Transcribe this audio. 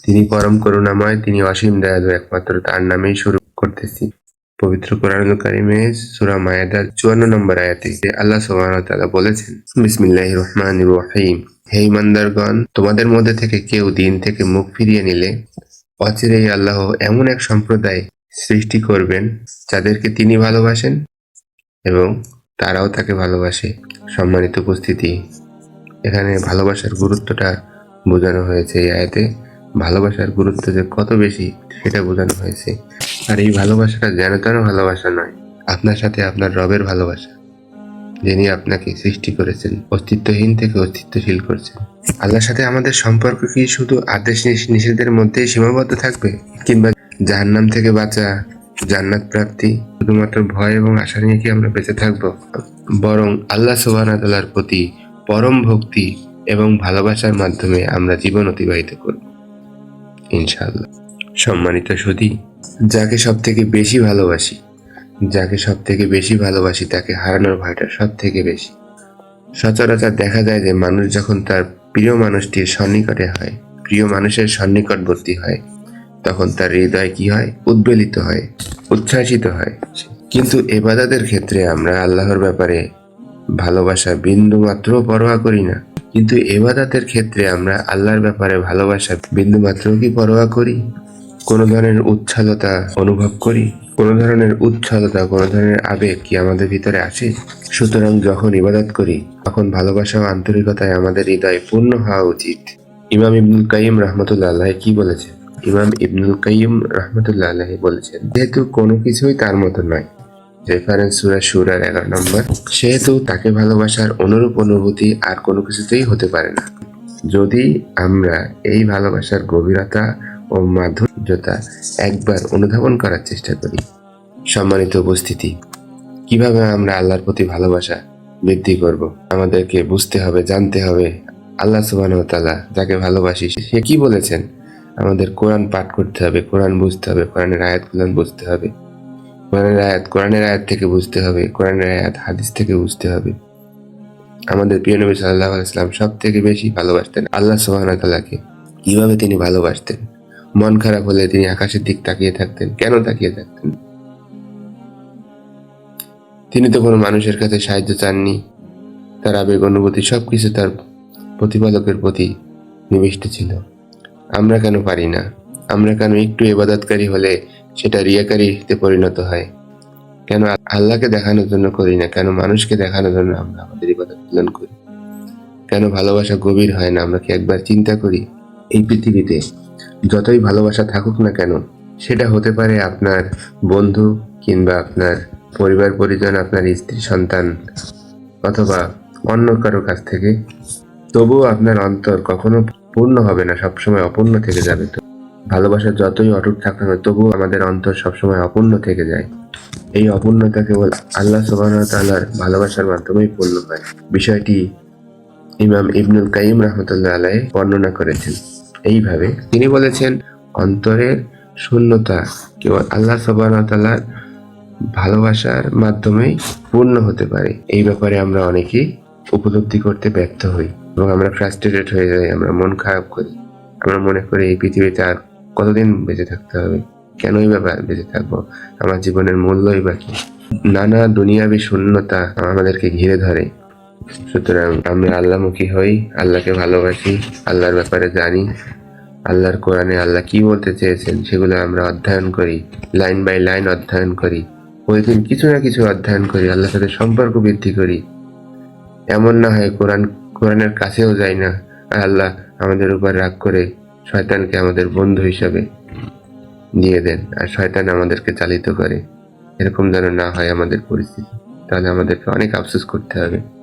তিনি পরম করুণাময়, তিনি অসীম দয়ালু একমাত্র, তার নামেই শুরু করতেছি। পবিত্র কোরআন কারিমে সূরা মায়াদার চুয়ান্ন নম্বর আয়াতে আল্লাহ তাআলা বলেছেন, বিসমিল্লাহির রহমানির রহিম। হে ইমানদারগণ তোমাদের মধ্যে থেকে কেউ দিন থেকে মুখ ফিরিয়ে নিলে অচিরেই আল্লাহ এমন এক সম্প্রদায় সৃষ্টি করবেন যাদেরকে তিনি ভালোবাসেন এবং তারাও তাকে ভালোবাসে। সম্মানিত উপস্থিতি। এখানে ভালোবাসার গুরুত্বটা বোঝানো হয়েছে এই আয়াতে। ভালোবাসার গুরুত্ব যে কত বেশি, সেটা বোঝানো হয়েছে। আর এই ভালোবাসাটা যেন তেন ভালোবাসা নয়, আপনার সাথে আপনার রবের ভালোবাসা, যিনি আপনাকে সৃষ্টি করেছেন, অস্তিত্বহীন থেকে অস্তিত্বশীল করছেন। আল্লাহর সাথে আমাদের সম্পর্ক কি শুধু আদেশ নিষ- নিষেধের মধ্যেই সীমাবদ্ধ থাকবে, কিংবা জাহান্নাম থেকে বাঁচা, জান্নাত প্রাপ্তি, শুধুমাত্র ভয় এবং আশা নিয়ে কি আমরা বেঁচে থাকব? বরং আল্লাহ সুবাহর প্রতি পরম ভক্তি এবং ভালোবাসার মাধ্যমে আমরা জীবন অতিবাহিত করব। ইনশাআল্লাহ। সম্মানিত সুধী, যাকে সব থেকে বেশি ভালোবাসি, যাকে সব থেকে বেশি ভালোবাসি তাকে হারানোর ভয়টা সব থেকে বেশি। সচরাচর দেখা যায় যে মানুষ যখন তার প্রিয় মানুষটির সন্নিকটে হয়, প্রিয় মানুষের সন্নিকটবর্তী হয়, তখন তার হৃদয় কি হয়? উদ্বেলিত হয়, উচ্ছ্বাসিত হয়। কিন্তু এবাদাদের ক্ষেত্রে আমরা আল্লাহর ব্যাপারে ভালোবাসা বিন্দু মাত্র পরোয়া করি না। কিন্তু এবাদাতের ক্ষেত্রে আমরা আল্লাহর ব্যাপারে ভালোবাসা বিন্দু মাত্র কি পরোয়া করি? কোনো ধরনের উচ্ছলতা অনুভব করি? কোনো ধরনের উচ্ছলতা কোনো ধরনের আবেগ কি আমাদের ভিতরে আসে? সুতরাং যখন ইবাদত করি, তখন ভালোবাসা ও আন্তরিকতায় আমাদের হৃদয় পূর্ণ হওয়া উচিত। ইমাম ইবনুল কাইম রহমতুল্লাহ কি বলেছেন? ইমাম ইবনুল কাইম রহমতুল্লাহ বলেছেন, যেহেতু কোনো কিছুই তার মতো নয় রেফারেন্স সুরা সুরার এগারো নম্বর। সেহেতু তাকে ভালোবাসার অনুরূপ অনুভূতি আর কোনো কিছুতেই হতে পারে না। যদি আমরা এই ভালোবাসার গভীরতা ও মাধুর্যতা একবার অনুধাবন করার চেষ্টা করি, সম্মানিত উপস্থিতি, কীভাবে আমরা আল্লাহর প্রতি ভালোবাসা বৃদ্ধি করব? আমাদেরকে বুঝতে হবে, জানতে হবে, আল্লাহ সুবাহ তাআলা যাকে ভালোবাসি, সে কি বলেছেন? আমাদের কোরআন পাঠ করতে হবে, কোরআন বুঝতে হবে, কোরআনের আয়াতগুলো বুঝতে হবে। কোরআনের আয়াত কোরআনের আয়াত থেকে বুঝতে হবে, কোরআনের আয়াত, হাদিস থেকে বুঝতে হবে। আমাদের প্রিয় নবী সাল্লাহ আলাইসলাম সব থেকে বেশি ভালোবাসতেন আল্লাহ সুবাহ তাআলাকে। কীভাবে তিনি ভালোবাসতেন? মন খারাপ হলে তিনি আকাশের দিক তাকিয়ে থাকতেন। কেন তাকিয়ে থাকতেন? তিনি তো কোনো মানুষের কাছে সাহায্য চাননি। তার আবেগ, অনুভূতি সবকিছু তার প্রতিপালকের প্রতি নিবিষ্ট ছিল। আমরা কেন পারি না? আমরা কেন একটু এবাদতকারী হলে সেটা রিয়াকারীতে পরিণত হয়। কেন আল্লাহকে দেখানোর জন্য করি না? কেন মানুষকে দেখানোর জন্য আমরা আমাদের ইবাদত পালন করি? কেন ভালোবাসা গভীর হয় না? আমরা কি একবার চিন্তা করি? এই পৃথিবীতে যতই ভালোবাসা থাকুক না কেন, সেটা হতে পারে আপনার বন্ধু কিংবা আপনার পরিবার, পরিজন, আপনার স্ত্রী, সন্তান অথবা অন্য কারও কাছ থেকে। তবুও আপনার অন্তর কখনো পূর্ণ হবে না, সবসময় অপূর্ণ থেকে যাবে। তো ভালোবাসা যতই অটুট থাক না তবুও আমাদের অন্তর সবসময় অপূর্ণ থেকে যায়। এই অপূর্ণতা কেবল আল্লাহ সুবহান তাআলার ভালোবাসার মাধ্যমেই পূর্ণ হয়। বিষয়টি ইমাম ইবনুল কাইম রহমতুল্লাহ আলাই বর্ণনা করেছেন। এইভাবে তিনি বলেছেন, অন্তরের শূন্যতা কেবল আল্লাহ সুবহান তাআলার ভালোবাসার মাধ্যমেই পূর্ণ হতে পারে। এই ব্যাপারে আমরা অনেকেই উপলব্ধি করতে ব্যর্থ হই এবং আমরা ফ্রাস্ট্রেটেড হয়ে যাই, আমরা মন খারাপ করি। আমরা মনে করি এই পৃথিবীতে আর কতদিন বেঁচে থাকতে হবে? কেনই বা বেঁচে থাকব? আমার জীবনের মূল্যই বা কি? নানা দুনিয়াবি শূন্যতা আমাদেরকে ঘিরে ধরে। সুতরাং আমরা আল্লাহমুখী হই, আল্লাহকে ভালোবাসি, আল্লাহর ব্যাপারে জানি। আল্লাহর কোরআনে আল্লাহ কি বলতে চেয়েছেন সেগুলো আমরা অধ্যয়ন করি, লাইন বাই লাইন অধ্যয়ন করি। প্রতিদিন কিছু না কিছু অধ্যয়ন করি, আল্লাহর সাথে সম্পর্ক বৃদ্ধি করি। এমন না হয় কোরআন, কোরআনের কাছেও যাই না আল্লাহ আমাদের উপর রাগ করে শয়তানকে আমাদের বন্ধু হিসাবে নিয়ে দেন আর শয়তান আমাদেরকে চালিত করে। এরকম যেন না হয় আমাদের পরিস্থিতি। তাহলে আমাদেরকে অনেক আফসোস করতে হবে।